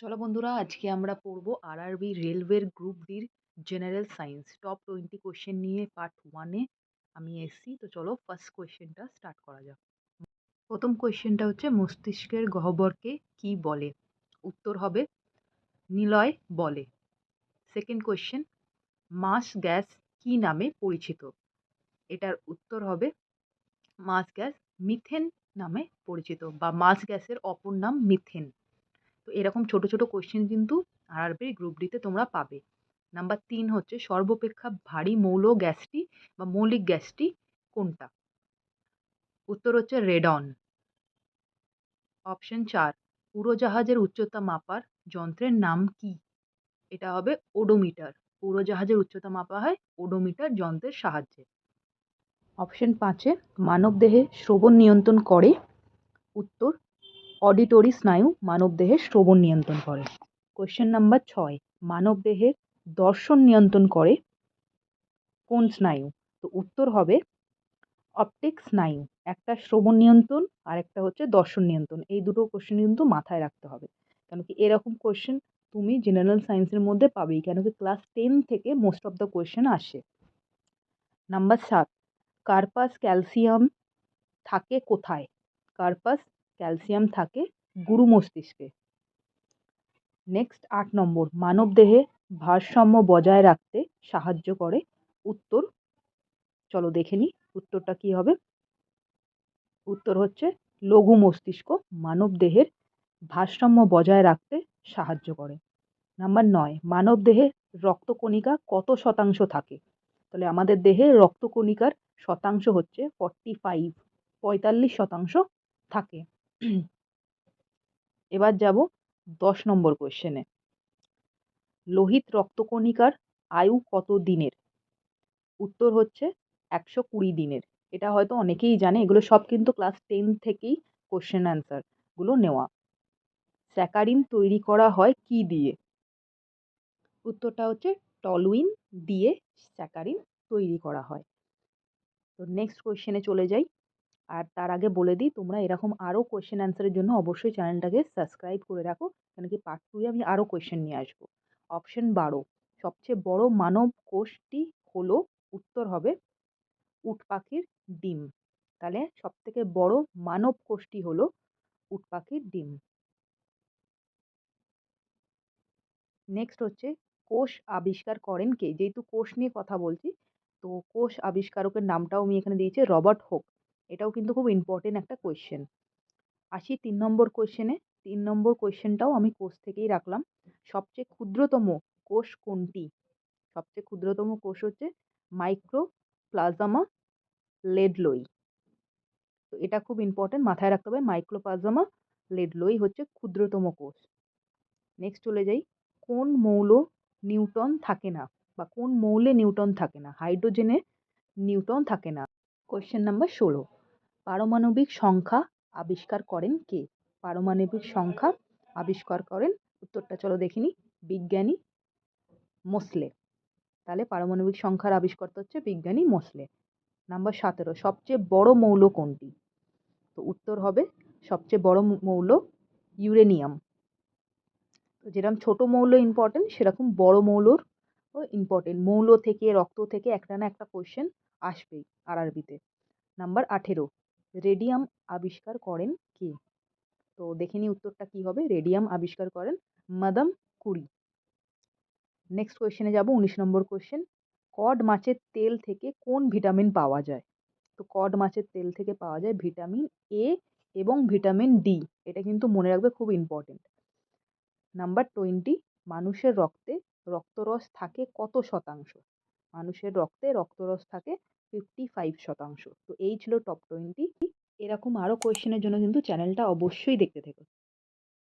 চলো বন্ধুরা, আজকে আমরা পড়ব আরআরবি রেলওয়ের গ্রুপ ডির general science top twenty question নিয়ে পার্ট ওয়ানে আমি এসছি, তো চলো ফার্স্ট কোয়েশ্চেনটা স্টার্ট করা যাক। প্রথম কোয়েশ্চেনটা হচ্ছে, মস্তিষ্কের গহ্বরকে কি বলে? উত্তর হবে, নিলয় বলে। সেকেন্ড কোয়েশ্চেন মাস গ্যাস কি নামে পরিচিত? এটার উত্তর হবে, মাস গ্যাস মিথেন নামে পরিচিত, বা মাস গ্যাসের অপর নাম মিথেন। এরকম ছোট ছোট কোয়েশ্চেন কিন্তু আরআরবির গ্রুপ ডিতে তোমরা পাবে। নাম্বার তিন হচ্ছে সর্বাপেক্ষা ভারী মৌল গ্যাসটি বা মৌলিক গ্যাসটি কোনটা? উত্তর হচ্ছে রেডন অপশন চার, উড়োজাহাজের উচ্চতা মাপার যন্ত্রের নাম কি? এটা হবে ওডোমিটার উড়োজাহাজের উচ্চতা মাপা হয় ওডোমিটার যন্ত্রের সাহায্যে। অপশন পাঁচে, মানবদেহে শ্রবণ নিয়ন্ত্রণ করে। উত্তর অডিটরি স্নায়ু মানবদেহের শ্রবণ নিয়ন্ত্রণ করে। কোয়েশ্চেন নাম্বার ছয় মানবদেহের দর্শন নিয়ন্ত্রণ করে কোন স্নায়ু? তো উত্তর হবে অপটিক স্নায়ু। একটা শ্রবণ নিয়ন্ত্রণ আর একটা হচ্ছে দর্শন নিয়ন্ত্রণ। এই দুটো কোশ্চেন কিন্তু মাথায় রাখতে হবে। কেন কি এরকম কোশ্চেন তুমি জেনারেল সায়েন্সের মধ্যে পাবেই। কেন কি ক্লাস টেন থেকে মোস্ট অফ দ্য কোয়েশ্চেন আসে। নাম্বার সাত কার্পাস ক্যালসিয়াম থাকে কোথায়? কার্পাস ক্যালসিয়াম থাকে গুরু মস্তিষ্কে। নেক্সট আট নম্বর মানবদেহে ভারসাম্য বজায় রাখতে সাহায্য করে। উত্তর, চলো দেখে নিই উত্তরটা কি হবে? উত্তর হচ্ছে লঘু মস্তিষ্ক মানবদেহের ভারসাম্য বজায় রাখতে সাহায্য করে। নাম্বার নয় মানবদেহে রক্তকণিকা কত শতাংশ থাকে? তাহলে আমাদের দেহে রক্তকণিকার শতাংশ হচ্ছে ফর্টি ফাইভ পঁয়তাল্লিশ শতাংশ থাকে। এবার যাব দশ নম্বর কোয়েশ্চেনে লোহিত রক্তকণিকার আয়ু কত দিনের? উত্তর হচ্ছে একশো কুড়ি দিনের। এটা হয়তো অনেকেই জানে, এগুলো সব কিন্তু ক্লাস টেন থেকেই কোশ্চেন অ্যান্সারগুলো নেওয়া। স্যাকারিন তৈরি করা হয় কি দিয়ে? উত্তরটা হচ্ছে টলুইন দিয়ে স্যাকারিন তৈরি করা হয়। তো নেক্সট কোয়েশ্চেনে চলে যাই। আর তার আগে বলে দিই, তোমরা এরকম আরও কোয়েশ্চেন অ্যান্সারের জন্য অবশ্যই চ্যানেলটাকে সাবস্ক্রাইব করে রাখো। কেন কি পার্ট টুয়ে আমি আরও কোয়েশ্চেন নিয়ে আসব। অপশন বারো, সবচেয়ে বড় মানব কোষটি হলো উত্তর হবে উট পাখির ডিম। তাহলে সবথেকে বড় মানব কোষটি হলো উট পাখির ডিম। নেক্সট হচ্ছে, কোষ আবিষ্কার করেন কে? যেহেতু কোষ নিয়ে কথা বলছি, তো কোষ আবিষ্কারকের নামটাও আমি এখানে দিয়েছি, রবার্ট হোক। এটাও কিন্তু খুব ইম্পর্টেন্ট একটা কোয়েশ্চেন আসি তিন নম্বর কোয়েশ্চেনে তিন নম্বর কোয়েশ্চেনটাও আমি কোষ থেকেই রাখলাম। সবচেয়ে ক্ষুদ্রতম কোষ কোনটি? সবচেয়ে ক্ষুদ্রতম কোষ হচ্ছে মাইক্রো প্লাজমা লেডলোই তো এটা খুব ইম্পর্টেন্ট মাথায় রাখতে হবে। মাইক্রোপ্লাজমা লেডলোই হচ্ছে ক্ষুদ্রতম কোষ। নেক্সট চলে যাই। কোন মৌল নিউটন থাকে না? বা কোন মৌলে নিউটন থাকে না? হাইড্রোজেনে নিউটন থাকে না? কোয়েশ্চেন নাম্বার ষোলো। পারমাণবিক সংখ্যা আবিষ্কার করেন কে? পারমাণবিক সংখ্যা আবিষ্কার করেন, উত্তরটা চলো দেখিনি বিজ্ঞানী মোসলে। তাহলে পারমাণবিক সংখ্যার আবিষ্কর্তা হচ্ছে বিজ্ঞানী মোসলে। নাম্বার সতেরো, সবচেয়ে বড় মৌল কোনটি? তো উত্তর হবে সবচেয়ে বড় মৌল ইউরেনিয়াম। তো যেরকম ছোট মৌল ইম্পর্টেন্ট সেরকম বড় মৌলর ও ইম্পর্টেন্ট মৌল থেকে, রক্ত থেকে একটা না একটা কোয়েশ্চেন আসবেই আরআরবিতে নাম্বার আঠেরো রেডিয়াম আবিষ্কার করেন কে? তো দেখে নিই উত্তরটা কী হবে। রেডিয়াম আবিষ্কার করেন মাদাম কুরি। নেক্সট কোয়েশ্চেনে যাব, উনিশ নম্বর কোয়েশ্চেন কড মাছের তেল থেকে কোন ভিটামিন পাওয়া যায়? তো কড মাছের তেল থেকে পাওয়া যায় ভিটামিন এ এবং ভিটামিন ডি এটা কিন্তু মনে রাখবে খুব ইম্পর্টেন্ট নাম্বার টোয়েন্টি মানুষের রক্তে রক্তরস থাকে কত শতাংশ? মানুষের রক্তে রক্তরস থাকে ফিফটি ফাইভ শতাংশ। তো এই ছিল টপ টোয়েন্টি এরকম আরও কোয়েশ্চেনের জন্য কিন্তু চ্যানেলটা অবশ্যই দেখতে থেকো।